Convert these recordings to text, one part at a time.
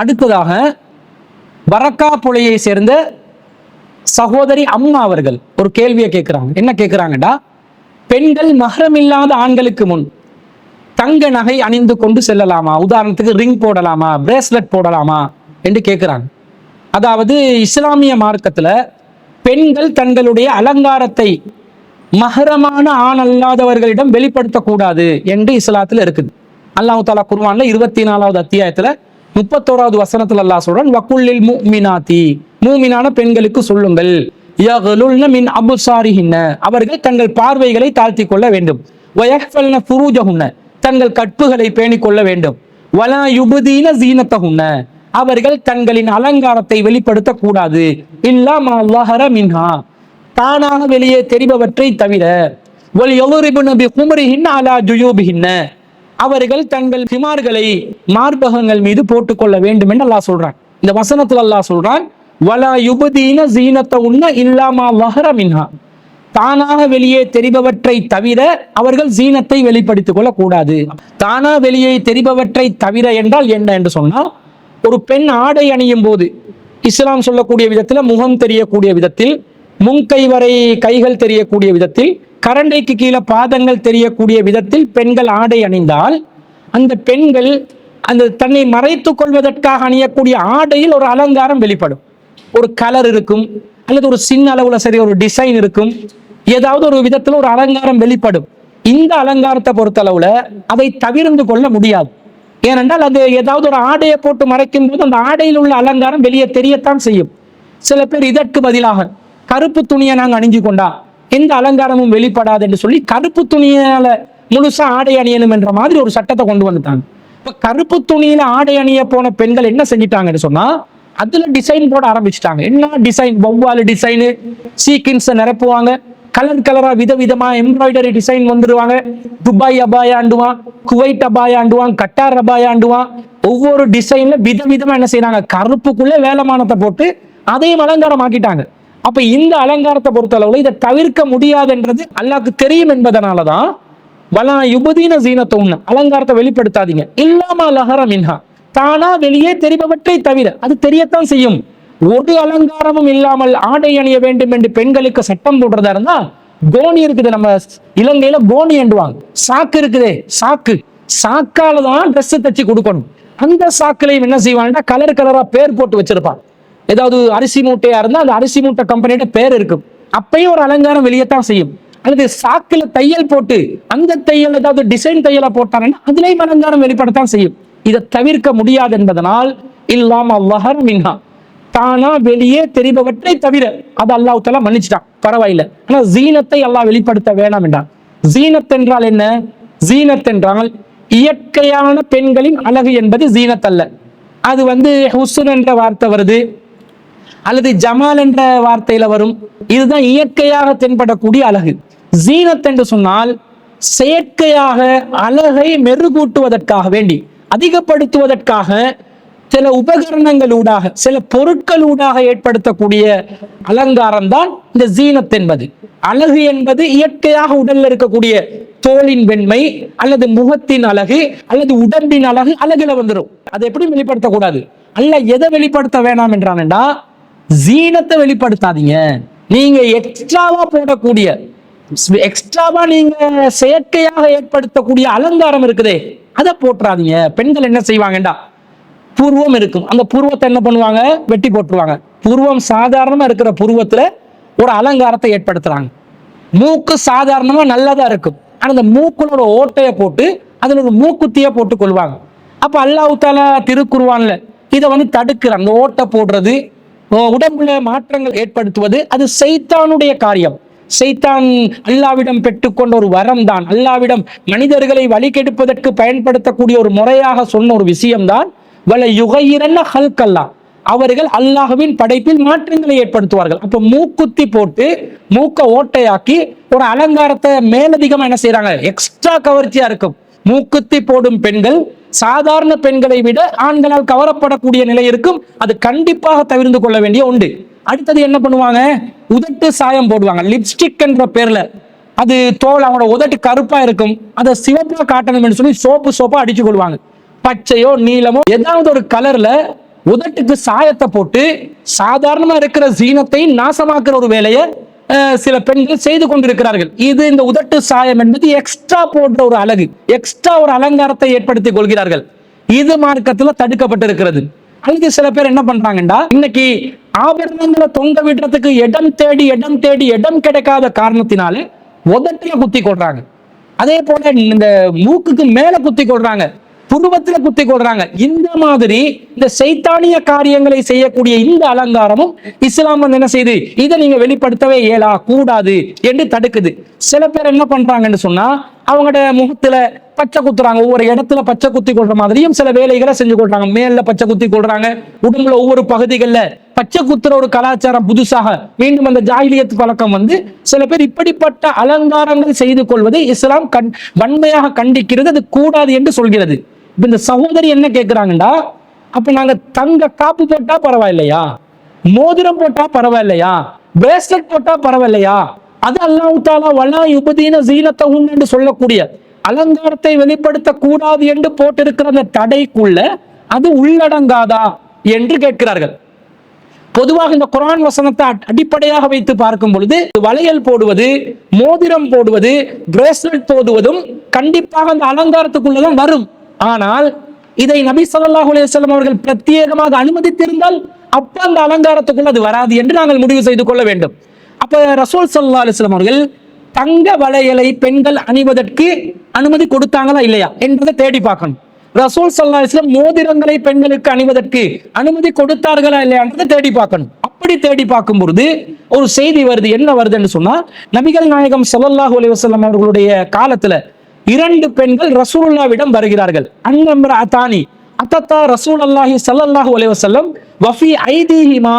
அடுத்ததாக வரக்கா புலையை சேர்ந்த சகோதரி அம்மா அவர்கள் ஒரு கேள்வியை கேட்கிறாங்க. என்ன கேட்கிறாங்கடா? பெண்கள் மகரம் இல்லாத ஆண்களுக்கு முன் தங்க நகை அணிந்து கொண்டு செல்லலாமா? உதாரணத்துக்கு ரிங் போடலாமா? பிரேஸ்லெட் போடலாமா? என்று கேட்கிறாங்க. அதாவது இஸ்லாமிய மார்க்கத்தில் பெண்கள் தங்களுடைய அலங்காரத்தை மகரமான ஆண் அல்லாதவர்களிடம் வெளிப்படுத்தக்கூடாது என்று இஸ்லாத்தில் இருக்குது. அல்லாஹு தாலா குர்ஆன்ல இருபத்தி நாலாவது அத்தியாயத்தில் முப்பத்தோராவது வசனத்துல அல்லாஹ் சொல்றான் வக்குல்லில் முமினாத்தி மூமினான பெண்களுக்கு சொல்லுங்கள். யகுலுல்ன மின் அபுசாரிஹின்ன. அவர்கள் தங்கள் பார்வைகளை தாழ்த்தி கொள்ள வேண்டும். வயஹ்ஃபல்ன ஃபுரூஜஹுன்ன. தங்கள் கற்புகளை பேணிக் கொள்ள வேண்டும். வலா யுபதீன ஜீனத்தஹுன்ன அவர்கள் தங்களின் அலங்காரத்தை வெளிப்படுத்தக் கூடாது இல்லாம அல்லாஹர மின்ஹா. தானாக வெளியே தெரிபவற்றை தவிர ஒல் எவரிபுன பி குமரிஹின்ன அலா ஜுயூபிஹின்ன. அவர்கள் தங்கள் பிமார்களை மார்பகங்கள் மீது போட்டுக்கொள்ள வேண்டும் என்று அல்லாஹ் சொல்றான். இந்த வசனத்துல அல்லாஹ் சொல்றான் வலா யுபதீன சீனத்தை உண்ண இல்லாமா வஹர மின்ஹா. தானாக வெளியே தெரிபவற்றை தவிர அவர்கள் ஜீனத்தை வெளிப்படுத்திக் கொள்ள கூடாது தானா வெளியே தெரிபவற்றை தவிர என்றால் என்ன என்று சொன்னால் ஒரு பெண் ஆடை அணியும் போது இஸ்லாம் சொல்லக்கூடிய விதத்தில் முகம் தெரியக்கூடிய விதத்தில் முன்கை வரை கைகள் தெரியக்கூடிய விதத்தில் கரண்டைக்கு கீழே பாதங்கள் தெரியக்கூடிய விதத்தில் பெண்கள் ஆடை அணிந்தால் அந்த பெண்கள் அந்த தன்னை மறைத்துக் கொள்வதற்காக அணியக்கூடிய ஆடையில் ஒரு அலங்காரம் வெளிப்படும். ஒரு கலர் இருக்கும் அல்லது ஒரு சின்ன அளவுல சரி ஒரு டிசைன் இருக்கும் ஏதாவது ஒரு விதத்துல ஒரு அலங்காரம் வெளிப்படும். இந்த அலங்காரத்தை பொறுத்தளவில் அதை தவிர்ந்து கொள்ள முடியாது. ஏனென்றால் அது ஏதாவது ஒரு ஆடையை போட்டு மறைக்கும் போது அந்த ஆடையில் உள்ள அலங்காரம் வெளியே தெரியத்தான் செய்யும். சில பேர் இதற்கு பதிலாக கருப்பு துணியை நாங்கள் அணிஞ்சு கொண்டா எந்த அலங்காரமும் வெளிப்படாது என்று சொல்லி கருப்பு துணியால முழுசா ஆடை அணியணும் என்ற மாதிரி ஒரு சட்டத்தை கொண்டு வந்துட்டாங்க. இப்ப கருப்பு துணியில ஆடை அணிய போன பெண்கள் என்ன செஞ்சிட்டாங்கன்னு சொன்னா அதுல டிசைன் போட ஆரம்பிச்சிட்டாங்க. என்ன டிசைன் வௌவால் டிசைனு சீக்கின்ஸை நிரப்புவாங்க. கலர் கலரா விதவிதமா எம்ப்ராய்டரி டிசைன் வந்துடுவாங்க துபாய் அபாயாண்டுவான் குவைட் அபாயாண்டுவான் கட்டார் அபாயாண்டுவான் ஒவ்வொரு டிசைன்ல விதவிதமா என்ன செய்யறாங்க கருப்புக்குள்ள வேலைமானத்தை போட்டு அதையும் அலங்காரம் ஆக்கிட்டாங்க அப்ப இந்த அலங்காரத்தை பொறுத்தளவுல இதை தவிர்க்க முடியாதுன்றது அல்லாக்கு தெரியும் என்பதனாலதான் வலா யுபதீன ஜீனத்தோன்னு அலங்காரத்தை வெளிப்படுத்தாதீங்க. இல்லாம லஹர மின்ஹா. தானா வெளியே தெரிபவற்றை தவிர அது தெரியத்தான் செய்யும். ஒரு அலங்காரமும் இல்லாமல் ஆடை அணிய வேண்டும் என்று பெண்களுக்கு சட்டம் போடுறதா இருந்தா கோணி இருக்குது நம்ம இலங்கையில கோணி என்றுவாங்க சாக்கு இருக்குதே சாக்கு. சாக்கால தான் ட்ரெஸ் தச்சு கொடுக்கணும். அந்த சாக்குலையும் என்ன செய்வாங்கன்னா கலர் கலரா பேர் போட்டு வச்சிருப்பான் ஏதாவது அரிசி மூட்டையா இருந்தால் அந்த அரிசி மூட்டை கம்பெனியோட பேர் இருக்கும். அப்பயும் ஒரு அலங்காரம் வெளியத்தான் செய்யும். அல்லது சாக்கில் தையல் போட்டு அந்த தையல் ஏதாவது டிசைன் தையலை போட்டாங்கன்னா அதுலேயும் அலங்காரம் வெளிப்படத்தான் செய்யும். இதை தவிர்க்க முடியாது என்பதனால் இல்லாம அல்லஹர் மின்ஹா. தானா வெளியே தெரிபவற்றை தவிர அது அல்லாஹ் தலா மன்னிச்சிட்டான். பரவாயில்ல. ஆனா ஜீனத்தை அல்லாஹ் வெளிப்படுத்த வேணாம் என்றான். ஜீனத் என்றால் என்ன? ஜீனத் என்றால் இயற்கையான பெண்களின் அழகு என்பது ஜீனத் அல்ல. அது வந்து ஹுசுன் என்ற வார்த்தை வருது. அல்லது ஜமால் என்ற வார்த்தையில வரும். இதுதான் இயற்கையாக தென்படக்கூடிய அழகு. ஜீனத் என்று சொன்னால் செயற்கையாக அழகை மெருகூட்டுவதற்காக வேண்டி அதிகப்படுத்துவதற்காக சில உபகரணங்களூடாக சில பொருட்களூடாக ஏற்படுத்தக்கூடிய அலங்காரம் தான் இந்த ஜீனத் என்பது. அழகு என்பது இயற்கையாக உடல்ல இருக்கக்கூடிய தோலின் வெண்மை அல்லது முகத்தின் அழகு அல்லது உடம்பின் அழகு அழகுல வந்துடும் அதை எப்படி வெளிப்படுத்தக்கூடாது. அல்ல எதை வெளிப்படுத்த வேணாம் என்றான்டா ஜீனத்தை வெளிப்படுத்தாதீங்க. நீங்க எக்ஸ்ட்ராவா போடக்கூடிய எக்ஸ்ட்ராவா நீங்க செயற்கையாக ஏற்படுத்தக்கூடிய அலங்காரம் இருக்குதே அதை போட்டுறாதீங்க பெண்கள் என்ன செய்வாங்கடா புருவம் இருக்கும். அந்த புருவத்தை என்ன பண்ணுவாங்க? வெட்டி போட்டுருவாங்க. புருவம் சாதாரணமா இருக்கிற புருவத்துல ஒரு அலங்காரத்தை ஏற்படுத்துறாங்க. மூக்கு சாதாரணமா நல்லதா இருக்கும். ஆனா அந்த மூக்குனோட ஒரு ஓட்டையை போட்டு அதுல ஒரு மூக்குத்திய போட்டு கொள்வாங்க அப்ப அல்லாஹ் தாலா திருக்குருவான்ல இதை வந்து தடுக்கிறான். அந்த ஓட்டை போடுறது உடம்புல மாற்றங்கள் ஏற்படுத்துவது அது சைத்தானுடைய காரியம். சைத்தான் அல்லாவிடம் பெற்றுக்கொண்ட ஒரு வரம் தான் அல்லாவிடம் மனிதர்களை வழிகெடுப்பதற்கு பயன்படுத்தக்கூடிய ஒரு முறையாக சொன்ன ஒரு விஷயம்தான் வல யுகையிரன்ன ஹல்கல்லா. அவர்கள் அல்லாஹுவின் படைப்பில் மாற்றங்களை ஏற்படுத்துவார்கள். அப்ப மூக்குத்தி போட்டு மூக்க ஓட்டையாக்கி ஒரு அலங்காரத்தை மேலதிகமா என்ன செய்யறாங்க எக்ஸ்ட்ரா கவர்ச்சியா இருக்கும். மூக்குத்தி போடும் பெண்கள் சாதாரண பெண்களை விட ஆண்களால் கவரப்படக்கூடிய நிலை இருக்கும். அது கண்டிப்பாக தவிர்த்து கொள்ள வேண்டிய உண்டு. அடுத்தது என்ன பண்ணுவாங்க? உதட்டு சாயம் போடுவாங்க. லிப்ஸ்டிக் என்ற பேர்ல. அது தோல் அவங்களோட உதட்டு கருப்பா இருக்கும். அதை சிவப்பா காட்டணும்னு சொல்லி சோப்பு சோப்பா அடிச்சு கொள்வாங்க. பச்சையோ நீலமோ ஏதாவது ஒரு கலர்ல உதட்டுக்கு சாயத்தை போட்டு சாதாரணமா இருக்கிற சீனத்தை நாசமாக்குற ஒரு வேலையை சில பெண்கள் செய்து கொண்டிருக்கிறார்கள். இது இந்த உதட்டு சாயம் என்பது எக்ஸ்ட்ரா போன்ற ஒரு அழகு. எக்ஸ்ட்ரா ஒரு அலங்காரத்தை ஏற்படுத்திக் கொள்கிறார்கள். இது மார்க்கத்தில் தடுக்கப்பட்டிருக்கிறது. அதுக்கு சில பேர் என்ன பண்றாங்கடா இன்னைக்கு ஆபரணங்களை தொங்க விடுறதுக்கு இடம் தேடி இடம் தேடி இடம் கிடைக்காத காரணத்தினாலே உதட்டில குத்தி கொள்றாங்க. அதே போல இந்த மூக்குக்கு மேல குத்தி கொள்றாங்க. புருவத்துல குத்தி கொள்றாங்க. இந்த மாதிரி இந்த சைத்தானிய காரியங்களை செய்யக்கூடிய இந்த அலங்காரமும் இஸ்லாம் வந்து என்ன செய்யுது இதை நீங்க வெளிப்படுத்தவே இயலா கூடாது என்று தடுக்குது. சில பேர் என்ன பண்றாங்கன்னு சொன்னா அவங்களோட முகத்துல பச்சை குத்துறாங்க. ஒவ்வொரு இடத்துல பச்சை குத்தி கொள்ற மாதிரியும் சில வேலைகளை செஞ்சு கொள்றாங்க. மேல பச்சை குத்தி கொள்றாங்க. உடம்புல ஒவ்வொரு பகுதிகளில் பச்சை குத்துற ஒரு கலாச்சாரம் புதுசாக மீண்டும் அந்த ஜாகிலியத்து பழக்கம் வந்து சில பேர் இப்படிப்பட்ட அலங்காரங்கள் செய்து கொள்வதை இஸ்லாம் கண் வன்மையாக கண்டிக்கிறது. அது கூடாது என்று சொல்கிறது. இப்போ இந்த சகோதரி என்ன கேட்குறாங்கடா அப்போ நாங்கள் தங்க காப்பு போட்டால் பரவாயில்லையா? மோதிரம் போட்டால் பரவாயில்லையா? பிரேஸ்லெட் போட்டால் பரவாயில்லையா? அது அல்லாஹ் தாலா வலா யுபதீன ஜீனத்தகும் என்று சொல்லக்கூடிய அலங்காரத்தை வெளிப்படுத்த கூடாது என்று போட்டிருக்கிற அந்த தடைக்குள்ள அது உள்ளடங்காதா என்று கேட்கிறார்கள். பொதுவாக இந்த குரான் வசனத்தை அட்- அடிப்படையாக வைத்து பார்க்கும் பொழுது வளையல் போடுவது மோதிரம் போடுவது பிரேஸ்லெட் போடுவதும் கண்டிப்பாக அந்த அலங்காரத்துக்குள்ளதான் வரும். ஆனால் இதை நபி ஸல்லல்லாஹு அலையம் அவர்கள் பிரத்யேகமாக அனுமதித்திருந்தால் அப்ப அந்த அலங்காரத்துக்குள் அது வராது என்று நாங்கள் முடிவு செய்து கொள்ள வேண்டும். அப்ப ரசூல் சல்லா அலைஹி அவர்கள் தங்க வளையலை பெண்கள் அணிவதற்கு அனுமதி கொடுத்தாங்களா இல்லையா என்பதை தேடி பார்க்கணும். ரசூல் சல்லா அலைஹி மோதிரங்களை பெண்களுக்கு அணிவதற்கு அனுமதி கொடுத்தார்களா இல்லையான்றதை தேடி பார்க்கணும். அப்படி தேடி பார்க்கும் பொழுது ஒரு செய்தி வருது. என்ன வருதுன்னு சொன்னா நபிகள் நாயகம் சல்லாஹூ அலி வஸல்லம் அவர்களுடைய காலத்துல இரண்டு பெண்கள் ரசூலுல்லாவிடம் வருகிறார்கள். அன்னம்ர அத்தானி அத்தத்தா ரசூல் அல்லாஹி சல்லல்லாஹு அலைவசல்லம் வஃபி ஐதீஹிமா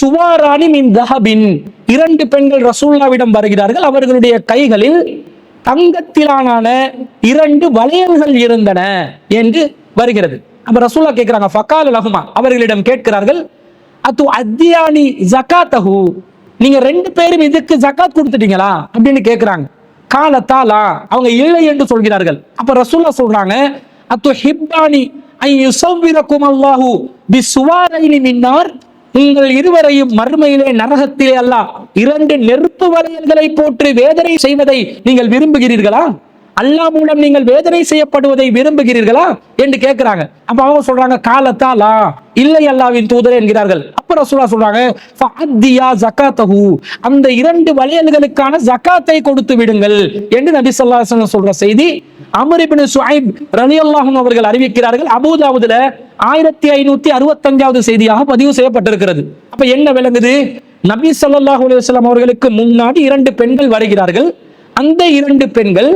சுவாராணி மின் தஹபின். இரண்டு பெண்கள் ரசூல்லாவிடம் வருகிறார்கள். அவர்களுடைய கைகளில் தங்கத்திலான இரண்டு வளையல்கள் இருந்தன என்று வருகிறது. அப்ப ரசூல்லா கேட்கிறாங்க ஃபக்கால் லஹுமா? அவர்களிடம் கேட்கிறார்கள் அத்து அத்தியானி ஜகாத்தஹு நீங்க ரெண்டு பேரும் இதுக்கு ஜகாத் கொடுத்துட்டீங்களா? அப்படின்னு கேட்கிறாங்க. காலத்தாலா அவங்க இல்லை என்று சொல்கிறார்கள். அப்ப ரசூல்லா சொல்றாங்க அத்து ஹிப்பானி ஐ யுசவ்விரக்கும் அல்லாஹு பி சுவாரைனி மின்னார்? உங்கள் இருவரையும் மறுமையிலே நரகத்திலே அல்லாஹ் இரண்டு நெருப்பு வளையல்களை போட்டு வேதனை செய்வதை நீங்கள் விரும்புகிறீர்களா? அல்லாஹ் மூலம் நீங்கள் வேதனை செய்யப்படுவதை விரும்புகிறீர்களா என்று கேட்கிறாங்க அப்ப அவங்க சொல்றாங்க காலத்தாலா? இல்லை அல்லாவின் தூதர் என்கிறார்கள். அப்புறம் ரசூலா சொல்றாங்க அந்த இரண்டு வளையல்களுக்கான ஜகாத்தை கொடுத்து விடுங்கள் என்று நபி ஸல்லல்லாஹு சொல்ற செய்தி அமர் சுஹைப் ரலி அல்லாஹும் அவர்கள் அறிவிக்கிறார்கள். அபூதாவுதுல ஆயிரத்தி ஐநூத்தி அறுபத்தஞ்சாவது செய்தியாக பதிவு செய்யப்பட்டிருக்கிறது. அப்ப என்ன விளங்குது? நபி ஸல்லல்லாஹு அலுவலாம் அவர்களுக்கு முன்னாடி இரண்டு பெண்கள் வருகிறார்கள். அந்த இரண்டு பெண்கள்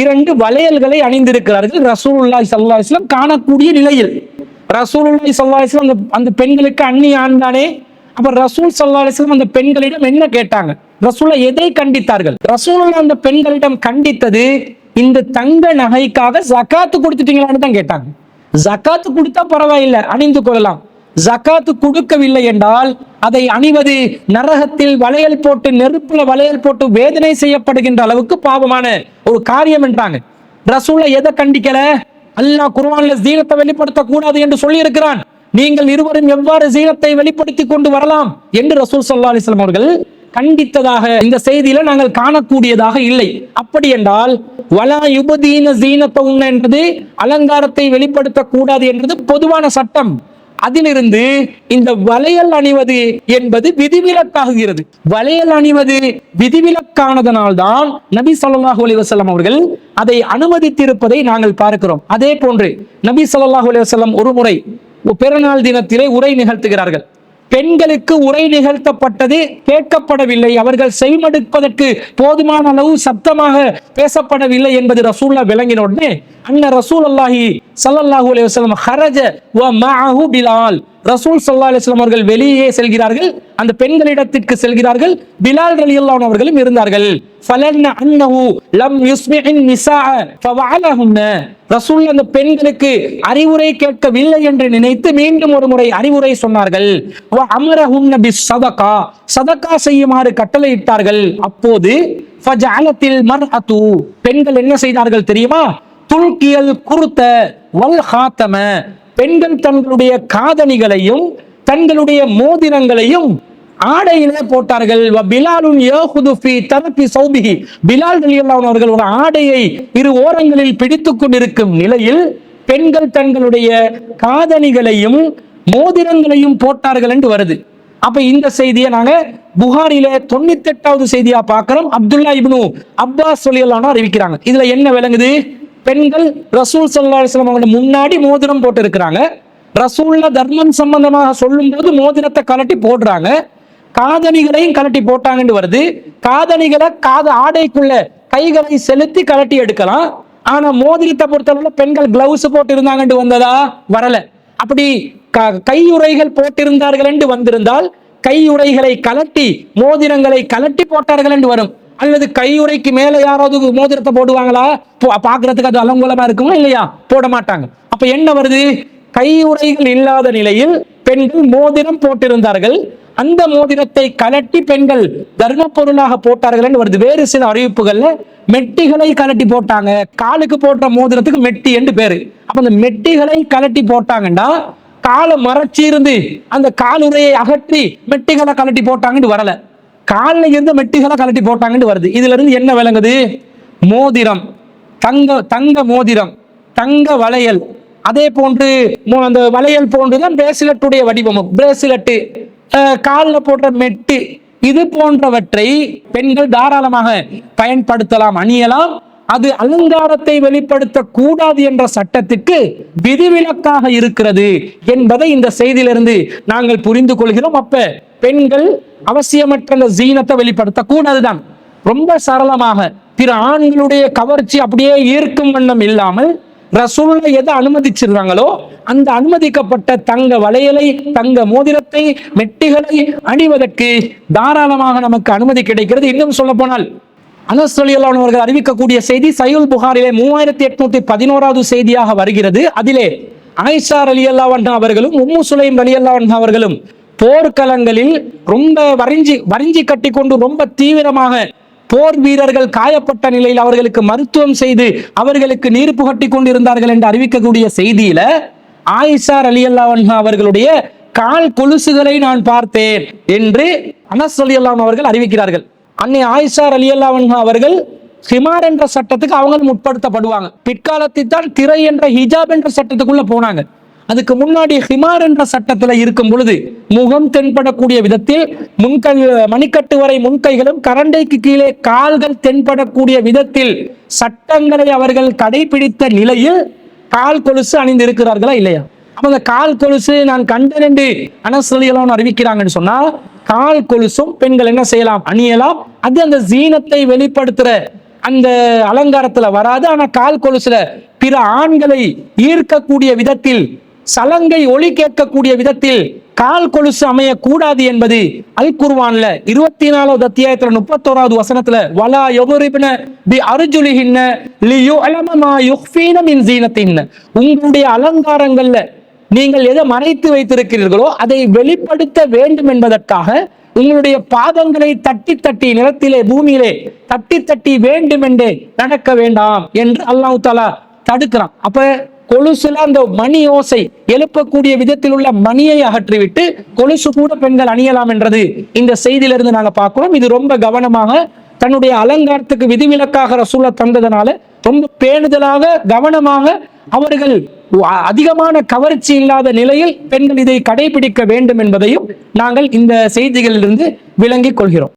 இரண்டு வளையல்களை அணிந்திருக்கிறார்கள். ரசூலுல்லாய் சல்லா இஸ்லாம் காணக்கூடிய நிலையில். ரசூலுல்லாய் சல்லா இஸ்லாம் அந்த அந்த பெண்களுக்கு அண்ணி ஆண் தானே அப்ப ரசூல் சல்லா அலைஹி அந்த பெண்களிடம் என்ன கேட்டாங்க? ரசூலை எதை கண்டித்தார்கள்? ரசூலுல்லா அந்த பெண்களிடம் கண்டித்தது இந்த தங்க நகைக்காக ஜகாத்து கொடுத்துட்டீங்களான்னு தான் கேட்டாங்க. ஜகாத்து கொடுத்தா பரவாயில்லை அணிந்து கொள்ளலாம். ஜகாத்து கொடுக்கவில்லை என்றால் அதை அணிவது நரகத்தில் வளையல் போட்டு நெருப்புல வளையல் போட்டு வேதனை செய்யப்படுகின்ற அளவுக்கு பாவமான ஒரு காரியம் என்றாங்க. ரசூலை எதை கண்டிக்கல? அல்லாஹ் குர்வான்ல ஜீனத்தை வெளிப்படுத்த கூடாது என்று சொல்லி இருக்கிறான் நீங்கள் இருவரும் எவ்வாறு ஜீனத்தை வெளிப்படுத்தி கொண்டு வரலாம் என்று ரசூல் சல்லா அலிஸ்லாம் அவர்கள் கண்டித்ததாக இந்த செய்தியில நாங்கள் காணக்கூடியதாக இல்லை. அப்படி என்றால் வலா யுபதீன ஜீனத்தவுன் என்றது அலங்காரத்தை வெளிப்படுத்த கூடாது என்றது பொதுவான சட்டம். அதிலிருந்து இந்த வளையல் அணிவது என்பது விதிவிலக்காகுகிறது வளையல் அணிவது விதிவிலக்கானதனால் தான் நபி சொல்லாஹு அலி வசலம் அவர்கள் அதை அனுமதித்திருப்பதை நாங்கள் பார்க்கிறோம். அதே போன்று நபி சொல்லாஹு அலி வசலம் ஒரு முறை பிறநாள் தினத்திலே உரை நிகழ்த்துகிறார்கள். பெண்களுக்கு உரை நிகழ்த்தப்பட்டது கேட்கப்படவில்லை. அவர்கள் செய்மடுப்பதற்கு போதுமான அளவு சப்தமாக பேசப்படவில்லை என்பது ரசூல்லா விளங்கின உடனே அன்ன ரசூல் அல்லாஹி சல்லாஹூ அலி வஸல்லம் ஹரஜ பிலால். ரசூல் சல்லா அலிஸ்லாம் அவர்கள் வெளியே செல்கிறார்கள். அந்த பெண்களிடத்திற்கு செல்கிறார்கள். பிலால் ரலியல்லாஹு அன்ஹு அவர்களும் இருந்தார்கள். ஃபலன்ன அன்னஹு லம் யுஸ்மிஇன் நிசாஅ ஃபவஅலஹுன்ன ரசூல் அந்த பெண்களுக்கு அறிவுரை கேட்கவில்லை என்று நினைத்து மீண்டும் ஒரு முறை அறிவுரை சொன்னார்கள். வ அமரஹுன்ன பிஸ்ஸதகா சதகா செய்யுமாறு கட்டளையிட்டார்கள். அப்போது ஃபஜஅலத்தில் மர்அத்து. பெண்கள் என்ன செய்தார்கள் தெரியுமா? துல்கியல் குருத்த வல் ஹாத்தம. பெண்கள் தங்களுடைய காதணிகளையும் தங்களுடைய மோதிரங்களையும் ஆடையிலே போட்டார்கள். வ பிலாலுன் யோகுதுஃபி தரப்பி சௌபிகி சௌபிஹி. பிலால் ரலியல்லாஹு அவர்கள் ஒரு ஆடையை இரு ஓரங்களில் பிடித்து கொண்டிருக்கும் நிலையில் பெண்கள் தங்களுடைய காதணிகளையும் மோதிரங்களையும் போட்டார்கள் என்று வருது. அப்ப இந்த செய்தியை நாங்க புகாரில தொண்ணூத்தி எட்டாவது செய்தியா பார்க்கிறோம். அப்துல்லா இப்னு அப்பாஸ் சொல்லியல்லான அறிவிக்கிறாங்க. இதுல என்ன விளங்குது? பெண்கள் ரசூல் சல்லா அலிஸ்லாம் அவங்க முன்னாடி மோதிரம் போட்டு இருக்கிறாங்க ரசூல்ல தர்மம் சம்பந்தமாக சொல்லும்போது மோதிரத்தை கலட்டி போடுறாங்க. காதணிகளையும் கலட்டி போட்டாங்கன்னு வருது. காதணிகளை காத ஆடைக்குள்ள கைகளை செலுத்தி கலட்டி எடுக்கலாம். ஆனா மோதிரத்தை பொறுத்தளவுல பெண்கள் கிளவுஸ் போட்டு இருந்தாங்கன்னு வந்ததா? வரல. அப்படி க- கையுறைகள் போட்டிருந்தார்கள் என்று வந்திருந்தால் கையுறைகளை கலட்டி மோதிரங்களை கலட்டி போட்டார்கள் என்று வரும். அல்லது கையுறைக்கு மேலே யாராவது மோதிரத்தை போடுவாங்களா? பார்க்கறதுக்கு அது அலங்கோலமா இருக்குமா இல்லையா? போட மாட்டாங்க. அப்ப என்ன வருது? கையுறைகள் இல்லாத நிலையில் பெண்கள் மோதிரம் போட்டிருந்தார்கள். அந்த மோதிரத்தை கலட்டி பெண்கள் தர்ம பொருளாக போட்டார்கள் என்று வருது. வேறு சில அறிவிப்புகள்ல மெட்டிகளை கலட்டி போட்டாங்க. காலுக்கு போட்ட மோதிரத்துக்கு மெட்டி என்று பேரு. அப்ப அந்த மெட்டிகளை கலட்டி போட்டாங்கன்னா காலை மறைச்சி இருந்து அந்த காலுரையை அகற்றி மெட்டிகளை கலட்டி போட்டாங்கன்னு வரல. காலில் இருந்து மெட்டிகளை கலட்டி போட்டாங்கன்னு வருது. இதுல இருந்து என்ன விளங்குது? மோதிரம். தங்க தங்க மோதிரம். தங்க வளையல். அதே போன்று அந்த வளையல் போன்றுதான் பிரேசிலட்டுடைய வடிவமும் பிரேசிலட்டு காலில் போடுற மெட்டு. இது போன்றவற்றை பெண்கள் தாராளமாக பயன்படுத்தலாம். அணியலாம். அது அலங்காரத்தை வெளிப்படுத்த கூடாது என்ற சட்டத்துக்கு விதிவிலக்காக இருக்கிறது என்பதை இந்த செய்தியிலிருந்து நாங்கள் புரிந்து கொள்கிறோம். அப்ப பெண்கள் அவசியமற்ற அந்த ஜீனத்தை வெளிப்படுத்த கூடாதுதான் ரொம்ப சரளமாக பிற ஆண்களுடைய கவர்ச்சி அப்படியே ஈர்க்கும் வண்ணம் இல்லாமல் ரசூல்ல எதை அனுமதிச்சிருந்தாங்களோ அந்த அனுமதிக்கப்பட்ட தங்க வளையலை தங்க மோதிரத்தை மெட்டிகளை அணிவதற்கு தாராளமாக நமக்கு அனுமதி கிடைக்கிறது. இன்னும் சொல்ல போனால் அனஸ் அவர்கள் அறிவிக்கக்கூடிய செய்தி சையுல் புகாரிலே மூவாயிரத்தி எட்நூத்தி பதினோராவது செய்தியாக வருகிறது. அதிலே ஆயிஷா அலி அன்ஹா அவர்களும் உம்மு சுலைம் அலி அன்ஹா அவர்களும் போர்க்களங்களில் ரொம்ப வரிஞ்சி வரிஞ்சி கட்டி கொண்டு ரொம்ப தீவிரமாக போர் வீரர்கள் காயப்பட்ட நிலையில் அவர்களுக்கு மருத்துவம் செய்து அவர்களுக்கு நீர் புகட்டி கொண்டிருந்தார்கள் என்று அறிவிக்கக்கூடிய செய்தியில ஆயிஷார் அலி அன்ஹா அவர்களுடைய கால் கொலுசுகளை நான் பார்த்தேன் என்று அனஸ் ரலியல்லாஹு அவர்கள் அறிவிக்கிறார்கள். அன்னை ஆயிஷார் அலி அன்ஹா அவர்கள் ஹிமார் என்ற சட்டத்துக்கு அவங்களும் உட்படுத்தப்படுவாங்க. பிற்காலத்தில் தான் திரை என்ற ஹிஜாப் என்ற சட்டத்துக்குள்ள போனாங்க. அதுக்கு முன்னாடி ஹிமார் என்ற சட்டத்துல இருக்கும் பொழுது முகம் தென்படக்கூடிய விதத்தில் முன்கை மணிக்கட்டு வரை முன்கைகளும் கரண்டைக்கு கீழே கால்கள் தென்படக்கூடிய விதத்தில் சட்டங்களை அவர்கள் கடைபிடித்த நிலையில் கால் கொலுசு அணிந்திருக்கிறார்களா இல்லையா? அப்ப அந்த கால் கொலுசு நான் கண்டனென்று என்று அனசலியலாம் அறிவிக்கிறாங்கன்னு சொன்னா கால் கொலுசும் பெண்கள் என்ன செய்யலாம்? அணியலாம். அது அந்த ஜீனத்தை வெளிப்படுத்துற அந்த அலங்காரத்துல வராது. ஆனா கால் கொலுசுல பிற ஆண்களை ஈர்க்கக்கூடிய விதத்தில் சலங்கை ஒளி கேட்கக்கூடிய விதத்தில் கால் கொலுசு அமையக்கூடாது என்பது அல் குர்வான்ல இருபத்தி நாலாவது அத்தியாயத்துல முப்பத்தோராவது வசனத்துல வலா யொகுரிபின பி அருஜுலிஹின்ன லியோ அலமமா யுஃபீன மின் ஜீனத்தின்ன உங்களுடைய அலங்காரங்கள்ல நீங்கள் எதை மறைத்து வைத்திருக்கிறீர்களோ அதை வெளிப்படுத்த வேண்டும் என்பதற்காக உங்களுடைய பாதங்களை தட்டி தட்டி நிலத்திலே பூமியிலே தட்டி தட்டி வேண்டும் என்றே நடக்க வேண்டாம் என்று அல்லாஹு தாலா தடுக்கிறான். அப்ப கொலுசுல அந்த மணி ஓசை எழுப்பக்கூடிய விதத்தில் உள்ள மணியை அகற்றிவிட்டு கொலுசு கூட பெண்கள் அணியலாம் என்றது இந்த செய்தியிலிருந்து நாங்க பார்க்கிறோம். இது ரொம்ப கவனமாக தன்னுடைய அலங்காரத்துக்கு விதிவிலக்காக ரசூலை தந்ததுனால ரொம்ப பேணுதலாக கவனமாக அவர்கள் அதிகமான கவர்ச்சி இல்லாத நிலையில் பெண்கள் இதை கடைபிடிக்க வேண்டும் என்பதையும் நாங்கள் இந்த செய்திகளிலிருந்து விளங்கிக் கொள்கிறோம்.